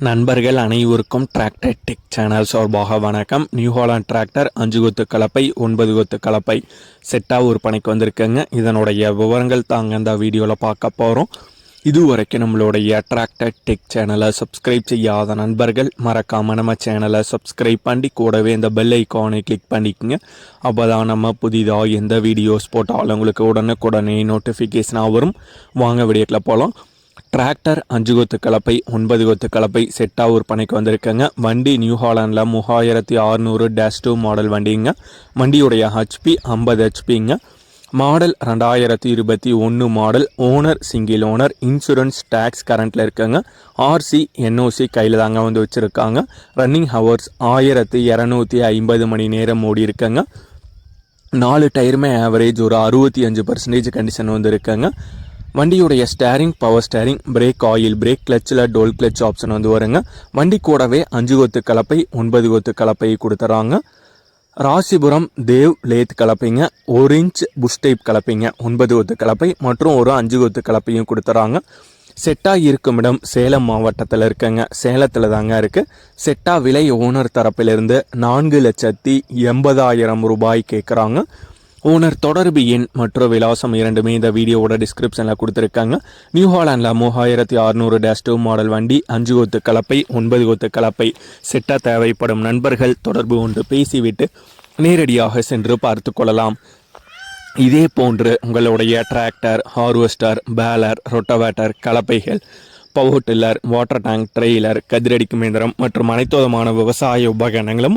நண்பர்கள் அனைவருக்கும் tractor tech channel சார்பாக வணக்கம். நியூ ஹாலாண்ட் டிராக்டர் அஞ்சு கொத்து கலப்பை ஒன்பது கொத்து கலப்பை செட்டாக விற்பனைக்கு வந்திருக்குங்க. இதனுடைய விவரங்கள் தாங்க இந்த வீடியோவில் பார்க்க போகிறோம் இதுவரைக்கும் நம்மளுடைய டிராக்டர் டெக் சேனலை சப்ஸ்கிரைப் செய்யாத நண்பர்கள் மறக்காமல் நம்ம சேனலை சப்ஸ்கிரைப் பண்ணி கூடவே இந்த பெல் ஐக்கானை கிளிக் பண்ணிக்கோங்க. அப்போ தான் நம்ம புதிதாக எந்த வீடியோஸ் போட்டாலும் உங்களுக்கு உடனுக்குடனே நோட்டிஃபிகேஷனாக வரும். வாங்க வீடியோக்கில் போகலாம் டிராக்டர் அஞ்சு கொத்து கலப்பை ஒன்பது கொத்து கலப்பை செட்டாக விற்பனைக்கு வந்திருக்கேங்க. வண்டி நியூ ஹாலாண்டில் மூவாயிரத்தி அறுநூறு டேஷ் டூ மாடல் வண்டிங்க. வண்டியுடைய ஹெச்பி ஐம்பது ஹெச்பிங்க மாடல் ரெண்டாயிரத்தி இருபத்தி ஒன்று model owner single owner insurance tax கரண்ட்டில் இருக்குங்க. ஆர்சி என்ஓசி கையில் தாங்க வந்து வச்சுருக்காங்க. ரன்னிங் ஹவர்ஸ் ஆயிரத்தி இரநூத்தி ஐம்பது மணி நேரம் ஓடி இருக்குங்க. நாலு டயருமே ஆவரேஜ் ஒரு அறுபத்தி அஞ்சு பர்சன்டேஜ் கண்டிஷன் வந்து இருக்குங்க. வண்டியுடைய steering power steering brake oil brake கிளச்சில் டோல் கிளச் ஆப்ஷன் வந்து வருங்க. வண்டி கூடவே அஞ்சு கொத்து கலப்பை ஒன்பது கொத்து கலப்பை கொடுத்துறாங்க. ராசிபுரம் தேவ் லேத் கலப்பைங்க ஒரு இன்ச் புஷ் டைப் கலப்பைங்க ஒன்பது கொத்து கலப்பை மற்றும் ஒரு அஞ்சு கொத்து கலப்பையும் கொடுத்துறாங்க. செட்டாக இருக்கும் இடம் சேலம் மாவட்டத்தில் இருக்குங்க. சேலத்தில் தாங்க இருக்குது செட்டா விலை ஓனர் தரப்பிலிருந்து நான்கு லட்சத்தி எண்பதாயிரம் ரூபாய் கேட்குறாங்க ஓனர் தொடர்பு எண் மற்றும் விலாசம் இரண்டுமே இந்த வீடியோவோட டிஸ்கிரிப்ஷனில் கொடுத்துருக்காங்க. நியூ ஹாலாண்டில் மூவாயிரத்தி அறுநூறு டேஷ் டூ மாடல் வண்டி அஞ்சு கொத்து கலப்பை ஒன்பது கொத்து கலப்பை. செட்டாக தேவைப்படும் நண்பர்கள் தொடர்பு கொண்டு பேசிவிட்டு நேரடியாக சென்று பார்த்து கொள்ளலாம். இதே போன்று உங்களுடைய tractor harvester baler rotavator கலப்பைகள் power tiller water tank trailer கதிரடிக்கும் இயந்திரம் மற்றும் அனைத்து விதமான விவசாய உபகரணங்களும்